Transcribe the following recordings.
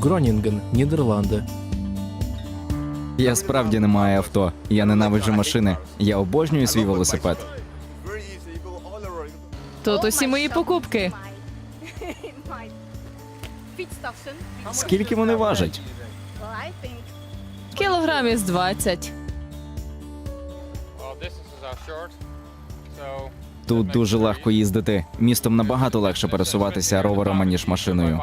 Гронінген, Нідерланди. Я справді не маю авто. Я ненавиджу машини. Я обожнюю свій велосипед. Тут усі мої покупки. Скільки вони важать? Кілограмів з 20. Well, distances are short, so Тут дуже легко їздити. Містом набагато легше пересуватися ровером аніж by машиною.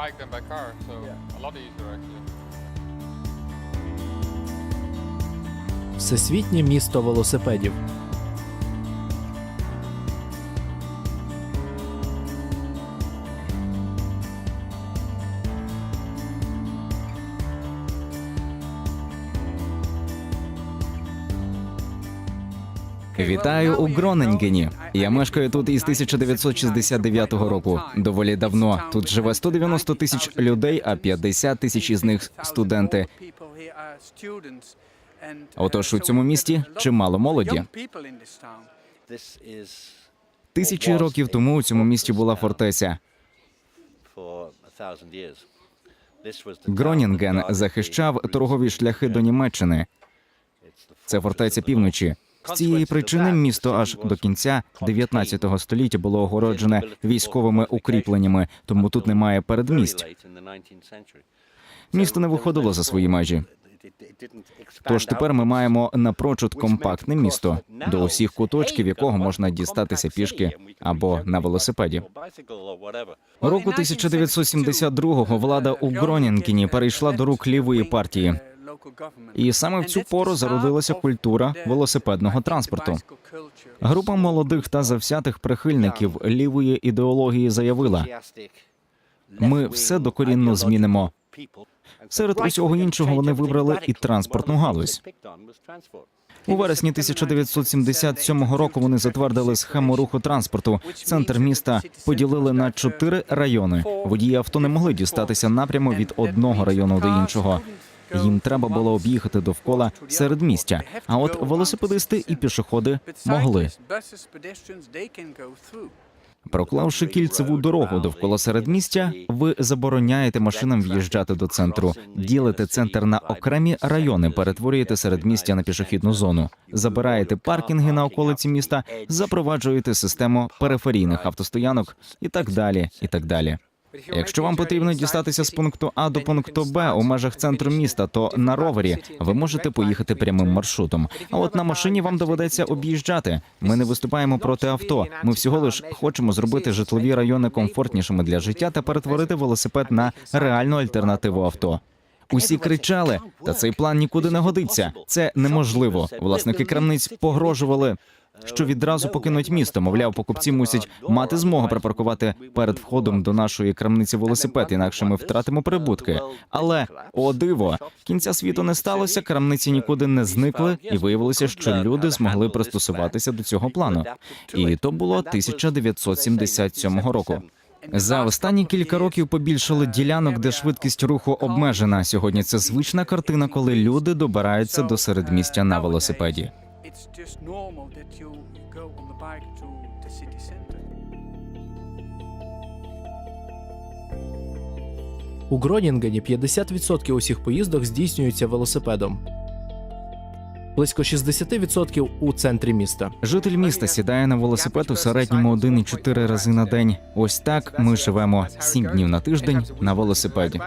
Всесвітнє місто велосипедів. Вітаю у Гроненгені. Я мешкаю тут із 1969 року. Доволі давно. Тут живе 190 тисяч людей, а 50 тисяч із них студенти. Отож, у цьому місті чимало молоді. Тисячі років тому у цьому місті була фортеця. Гронінген захищав торгові шляхи до Німеччини. Це фортеця півночі. З цієї причини місто аж до кінця 19 століття було огороджене військовими укріпленнями, тому тут немає передмість. Місто не виходило за свої межі. Тож тепер ми маємо напрочуд компактне місто, до усіх куточків якого можна дістатися пішки або на велосипеді. Року 1972-го влада у Гронінгені перейшла до рук лівої партії. І саме в цю пору зародилася культура велосипедного транспорту. Група молодих та завзятих прихильників лівої ідеології заявила: ми все докорінно змінимо. Серед усього іншого вони вибрали і транспортну галузь. У вересні 1977 року вони затвердили схему руху транспорту. Центр міста поділили на чотири райони. Водії авто не могли дістатися напряму від одного району до іншого. Їм треба було об'їхати довкола середмістя. А от велосипедисти і пішоходи могли. Проклавши кільцеву дорогу довкола середмістя, ви забороняєте машинам в'їжджати до центру, ділите центр на окремі райони, перетворюєте середмістя на пішохідну зону, забираєте паркінги на околиці міста, запроваджуєте систему периферійних автостоянок і так далі. І так далі. Якщо вам потрібно дістатися з пункту А до пункту Б у межах центру міста, то на ровері ви можете поїхати прямим маршрутом. А от на машині вам доведеться об'їжджати. Ми не виступаємо проти авто. Ми всього лиш хочемо зробити житлові райони комфортнішими для життя та перетворити велосипед на реальну альтернативу авто. Усі кричали, та цей план нікуди не годиться. Це неможливо. Власники крамниць погрожували. Що відразу покинуть місто, мовляв, покупці мусять мати змогу припаркувати перед входом до нашої крамниці велосипед, інакше ми втратимо прибутки. Але о диво, кінця світу не сталося, крамниці нікуди не зникли, і виявилося, що люди змогли пристосуватися до цього плану. І то було 1977 року. За останні кілька років побільшало ділянок, де швидкість руху обмежена. Сьогодні це звична картина, коли люди добираються до середмістя на велосипеді. It's just normal that you go on the bike to the city center. У Гронінгені 50% усіх поїздок здійснюються велосипедом. Близько 60% у центрі міста. Житель міста сідає на велосипед у середньому 1,4 рази на день. Ось так ми живемо 7 днів на тиждень на велосипеді.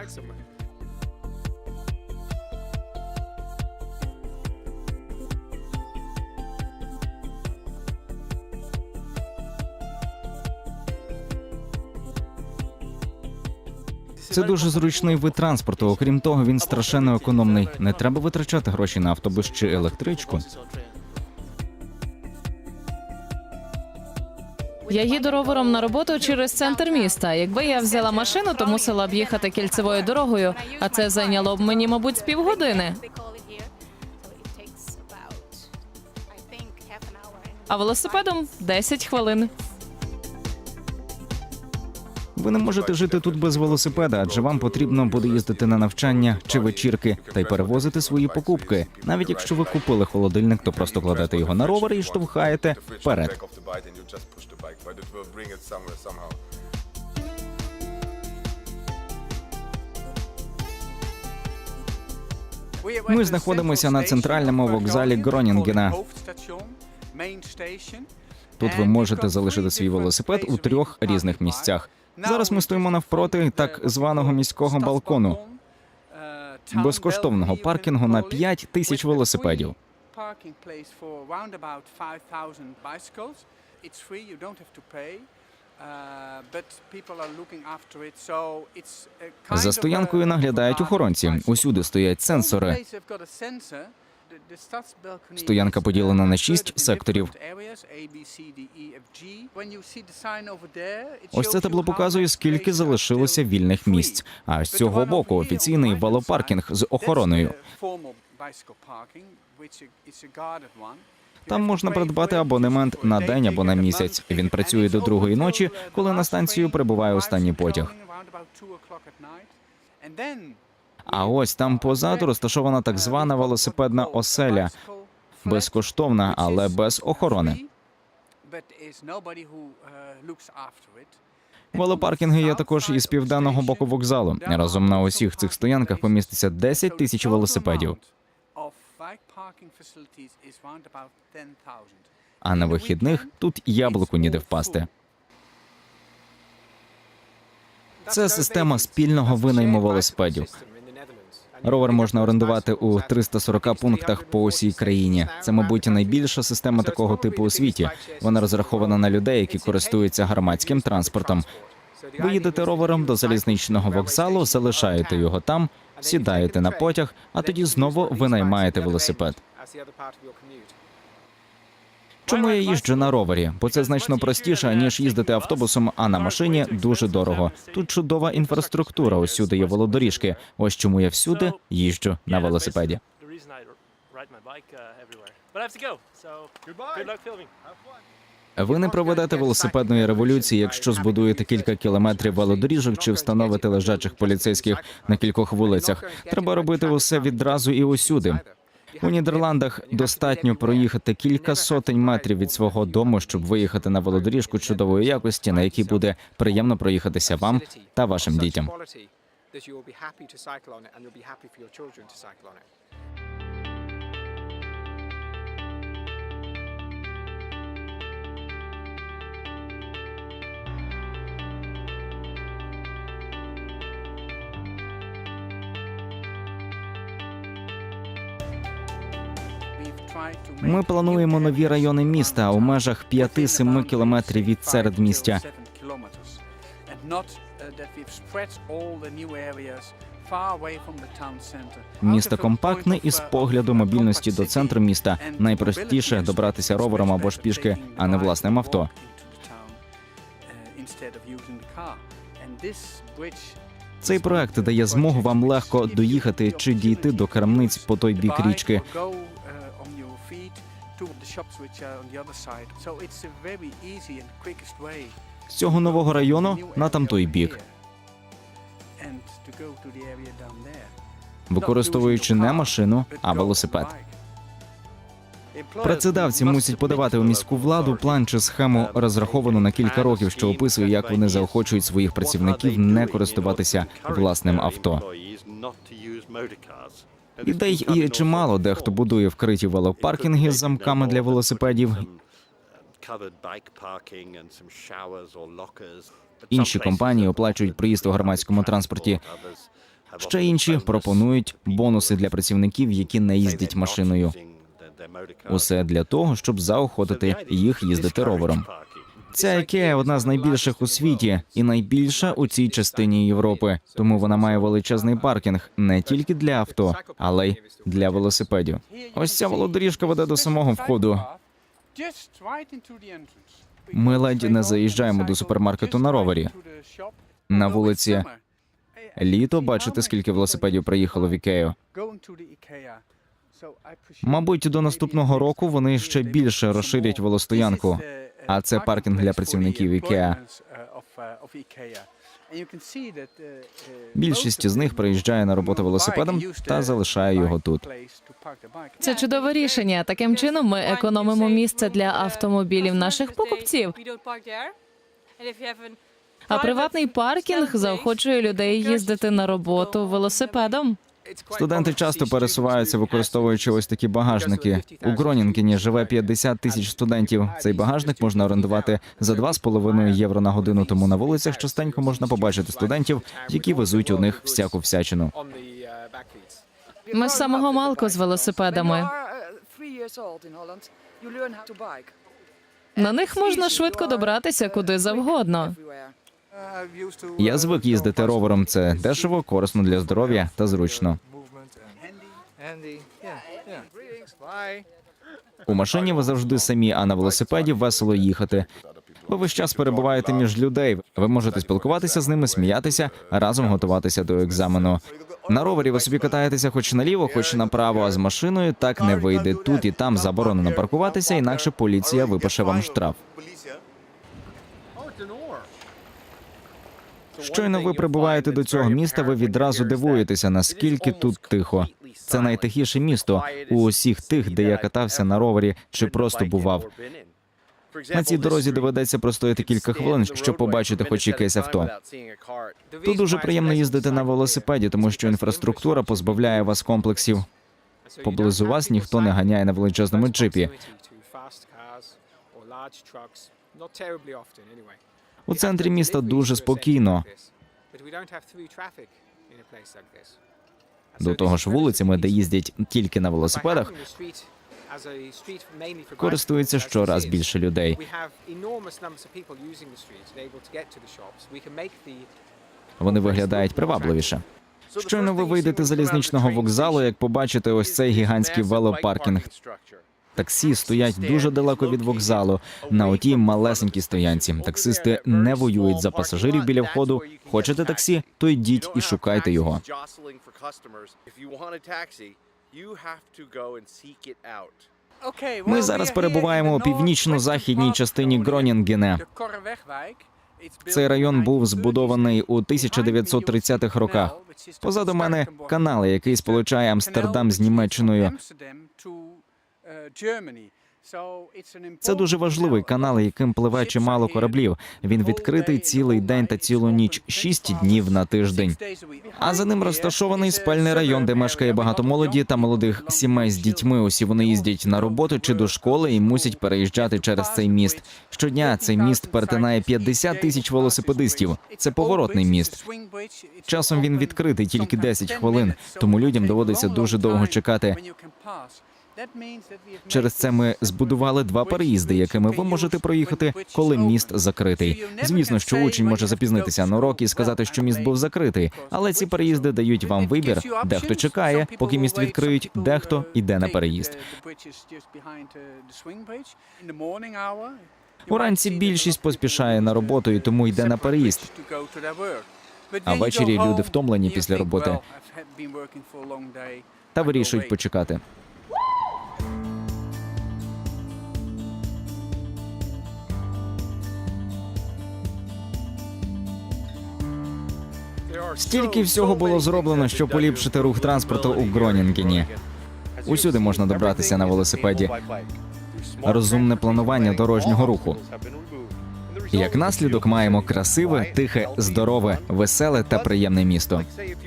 Це дуже зручний вид транспорту. Окрім того, він страшенно економний. Не треба витрачати гроші на автобус чи електричку. Я їду ровером на роботу через центр міста. Якби я взяла машину, то мусила б їхати кільцевою дорогою, а це зайняло б мені, мабуть, з півгодини. А велосипедом 10 хвилин. Ви не можете жити тут без велосипеда, адже вам потрібно буде їздити на навчання чи вечірки та й перевозити свої покупки. Навіть якщо ви купили холодильник, то просто кладете його на ровер і штовхаєте вперед. Ми знаходимося на центральному вокзалі Гронінгена. Тут ви можете залишити свій велосипед у трьох різних місцях. Зараз ми стоїмо навпроти так званого міського балкону, безкоштовного паркінгу на 5 тисяч велосипедів. parking place for around about 5,000 bicycles. It's free, you don't have to pay. But people are looking after it, so it's a kind За стоянкою наглядають охоронці. Усюди стоять сенсори. Стоянка поділена uh, на шість секторів. E, Ось це табло показує, скільки залишилося вільних місць. А з цього боку офіційний велопаркінг з охороною. Там можна придбати абонемент на день або на місяць. Він працює до другої ночі, uh, коли на станцію прибуває останній потяг. Groningen around about 2 o'clock at night. And then А ось там позаду розташована так звана велосипедна оселя, безкоштовна, але без охорони. Велопаркінги є також із південного боку вокзалу. Разом на усіх цих стоянках поміститься 10 тисяч велосипедів. А на вихідних тут яблуку ніде впасти. Це система спільного винайму велосипедів. Ровер можна орендувати у 340 пунктах по усій країні. Це, мабуть, найбільша система такого типу у світі. Вона розрахована на людей, які користуються громадським транспортом. Ви їдете ровером до залізничного вокзалу, залишаєте його там, сідаєте на потяг, а тоді знову винаймаєте велосипед. Чому я їжджу на ровері? Бо це значно простіше ніж їздити автобусом, а на машині дуже дорого. Тут чудова інфраструктура. Усюди є велодоріжки. Ось чому я всюди їжджу на велосипеді. Uh. Ви не проведете велосипедної революції, якщо збудуєте кілька кілометрів велодоріжок чи встановите лежачих поліцейських на кількох вулицях. Треба робити усе відразу і усюди. У Нідерландах достатньо проїхати кілька сотень метрів від свого дому, щоб виїхати на велодоріжку чудової якості, на якій буде приємно проїхатися вам та вашим дітям. Ми плануємо нові райони міста у межах 5-7 кілометрів від середмістя. Місто компактне і з погляду мобільності до центру міста найпростіше добратися ровером або ж пішки, а не власним авто. Цей проект дає змогу вам легко доїхати чи дійти до крамниць по той бік річки. З цього нового району на там той бік, використовуючи не машину, а велосипед. Працедавці мусять подавати у міську владу план чи схему, розраховану на кілька років, що описує, як вони заохочують своїх працівників не користуватися власним авто. Ідей і чимало дехто будує вкриті велопаркінги з замками для велосипедів. Інші компанії оплачують проїзд у громадському транспорті. Ще інші пропонують бонуси для працівників, які не їздять машиною. Усе для того, щоб заохотити їх їздити ровером. Ця IKEA – одна з найбільших у світі і найбільша у цій частині Європи. Тому вона має величезний паркінг не тільки для авто, але й для велосипедів. Ось ця велодоріжка веде до самого входу. Ми ледь не заїжджаємо до супермаркету на ровері. На вулиці Літо бачите, скільки велосипедів приїхало в Ікею. Мабуть, до наступного року вони ще більше розширять велостоянку. А це паркінг для працівників IKEA. Більшість з них приїжджає на роботу велосипедом та залишає його тут. Це чудове рішення. Таким чином ми економимо місце для автомобілів наших покупців. А приватний паркінг заохочує людей їздити на роботу велосипедом. Студенти часто пересуваються, використовуючи ось такі багажники. У Гронінгені живе 50 тисяч студентів. Цей багажник можна орендувати за 2,5 євро на годину. Тому на вулицях частенько можна побачити студентів, які везуть у них всяку всячину. Ми з самого малку з велосипедами. На них можна швидко добратися куди завгодно. Я звик їздити ровером. Це дешево, корисно для здоров'я та зручно. У машині ви завжди самі, а на велосипеді весело їхати. Ви весь час перебуваєте між людей. Ви можете спілкуватися з ними, сміятися, разом готуватися до екзамену. На ровері ви собі катаєтеся хоч наліво, хоч направо, а з машиною так не вийде. Тут і там заборонено паркуватися, інакше поліція випише вам штраф. Щойно ви прибуваєте до цього міста, ви відразу дивуєтеся, наскільки тут тихо. Це найтихіше місто у усіх тих, де я катався на ровері чи просто бував. На цій дорозі доведеться простояти кілька хвилин, щоб побачити хоч якесь авто. Тут дуже приємно їздити на велосипеді, тому що інфраструктура позбавляє вас комплексів. Поблизу вас ніхто не ганяє на величезному джипі. У центрі міста дуже спокійно. До того ж, вулицями, де їздять тільки на велосипедах, користується щораз більше людей. Вони виглядають привабливіше. Щойно ви вийдете з залізничного вокзалу, як побачите ось цей гігантський велопаркінг. Таксі стоять дуже далеко від вокзалу на отій малесенькій стоянці. Таксисти не воюють за пасажирів біля входу. Хочете таксі, то йдіть і шукайте його. Ми зараз перебуваємо у північно-західній частині built Цей район був збудований у 1930-х роках. Позаду мене канал, який сполучає Амстердам з Німеччиною. Це дуже важливий канал, яким пливе чимало кораблів. Він відкритий цілий день та цілу ніч, шість днів на тиждень. А за ним розташований спальний район, де мешкає багато молоді та молодих сімей з дітьми. Усі вони їздять на роботу чи до школи і мусять переїжджати через цей міст. Щодня цей міст перетинає 50 тисяч велосипедистів. Це поворотний міст. Часом він відкритий тільки 10 хвилин, тому людям доводиться дуже довго чекати. Через це ми збудували два переїзди, якими ви можете проїхати, коли міст закритий. Звісно, що учень може запізнитися на урок і сказати, що міст був закритий, але ці переїзди дають вам вибір. Дехто чекає, поки міст відкриють, дехто йде на переїзд. Уранці більшість поспішає на роботу і тому йде на переїзд. А ввечері люди втомлені після роботи Та вирішують почекати. Стільки всього було зроблено, щоб поліпшити рух транспорту у Гронінгені. Усюди можна добратися на велосипеді. Розумне планування дорожнього руху. Як наслідок маємо красиве, тихе, здорове, веселе та приємне місто.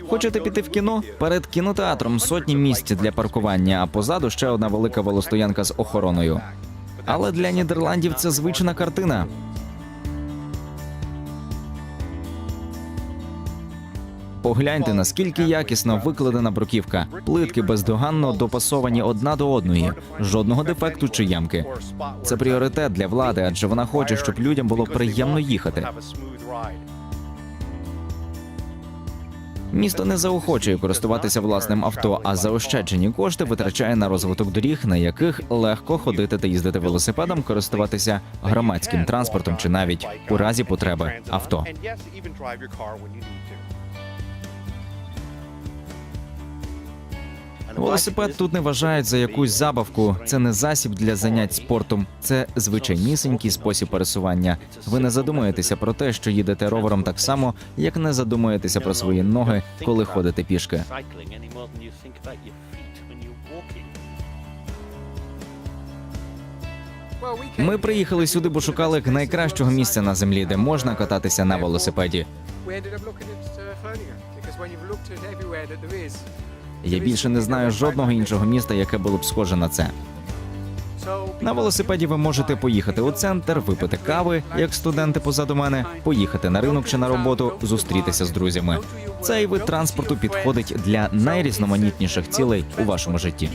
Хочете піти в кіно? Перед кінотеатром сотні місць для паркування, а позаду ще одна велика велостоянка з охороною. Але для Нідерландів це звична картина. Погляньте, наскільки якісно викладена бруківка. Плитки бездоганно допасовані одна до одної, жодного дефекту чи ямки. Це пріоритет для влади, адже вона хоче, щоб людям було приємно їхати. Місто не заохочує користуватися власним авто, а заощаджені кошти витрачає на розвиток доріг, на яких легко ходити та їздити велосипедом, користуватися громадським транспортом чи навіть у разі потреби авто. Велосипед тут не вважають за якусь забавку. Це не засіб для занять спортом, це звичайнісінький спосіб пересування. Ви не задумуєтеся про те, що їдете ровером так само, як не задумуєтеся про свої ноги, коли ходите пішки. Ми приїхали сюди, бо шукали найкращого місця на землі, де можна кататися на велосипеді. Я більше не знаю жодного іншого міста, яке було б схоже на це. На велосипеді ви можете поїхати у центр, випити кави, як студенти позаду мене, поїхати на ринок чи на роботу, зустрітися з друзями. Цей вид транспорту підходить для найрізноманітніших цілей у вашому житті.